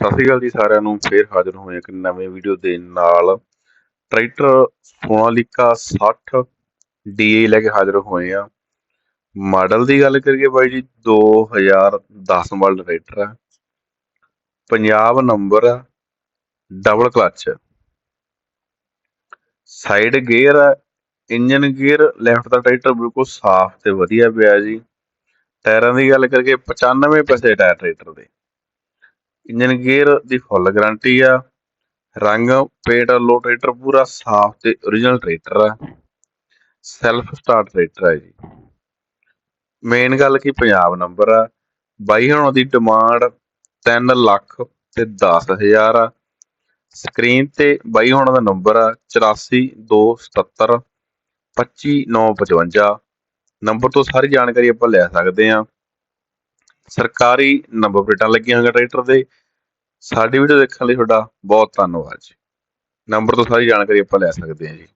ਸਤਿ ਸ਼੍ਰੀ ਅਕਾਲ ਜੀ ਸਾਰਿਆਂ ਨੂੰ, ਫੇਰ ਹਾਜ਼ਰ ਹੋਏ ਇੱਕ ਨਵੇਂ ਵੀਡੀਓ ਦੇ ਨਾਲ। ਟਰੈਕਟਰ ਸੋਨਾਲੀਕਾ 60 DA ਲੈ ਕੇ ਹਾਜ਼ਰ ਹੋਏ ਆ ਮਾਡਲ ਦੀ ਗੱਲ ਕਰੀਏ ਬਾਈ ਜੀ 2010 ਮਾਡਲ ਟਰੈਕਟਰ ਆ। ਪੰਜਾਬ ਨੰਬਰ ਆ ਡਬਲ ਕਲਚ ਸਾਈਡ ਗੇਅਰ ਆ ਇੰਜਨ ਗੇਅਰ ਲੈਫਟ ਦਾ ਟਰੈਕਟਰ ਬਿਲਕੁਲ ਸਾਫ਼ ਤੇ ਵਧੀਆ ਪਿਆ ਜੀ। ਟਾਇਰਾਂ ਦੀ ਗੱਲ ਕਰੀਏ 95 ਪੈਸੇ ਟਾਇਰ ਟਰੈਕਟਰ ਦੇ। ਇੰਜਨ ਗੇਅਰ ਦੀ ਫੁੱਲ ਗਾਰੰਟੀ ਆ। ਰੰਗ, ਪੇਂਟ ਲੋ ਟਰੈਕਟਰ ਪੂਰਾ ਸਾਫ਼ ਤੇ origignal ਟਰੈਕਟਰ ਆ। ਸੈਲਫ ਸਟਾਰਟ ਟਰੈਕਟਰ ਹੈ ਜੀ। ਮੇਨ ਗੱਲ ਕੀ, ਪੰਜਾਬ ਨੰਬਰ ਆ। ਬਾਈ ਹੁਣ ਦੀ ਡਿਮਾਂਡ 3 ਲੱਖ ਤੇ 10000 ਆ। ਸਕਰੀਨ ਤੇ ਬਾਈ ਹੁਣ ਦਾ ਨੰਬਰ ਆ 8427 25955 ਨੰਬਰ ਤੋਂ ਸਾਰੀ ਜਾਣਕਾਰੀ ਆਪਾਂ ਲੈ ਸਕਦੇ ਆ ਸਰਕਾਰੀ ਨੰਬਰ ਪਲੇਟਾਂ ਲੱਗੀਆਂ ਹੋਈਆਂ ਟਰੈਕਟਰ ਦੇ ਸਾਡੀ ਵੀਡੀਓ ਦੇਖਣ ਲਈ ਤੁਹਾਡਾ ਬਹੁਤ ਧੰਨਵਾਦ ਜੀ। ਨੰਬਰ ਤੋਂ ਸਾਰੀ ਜਾਣਕਾਰੀ ਆਪਾਂ ਲੈ ਸਕਦੇ ਹਾਂ ਜੀ।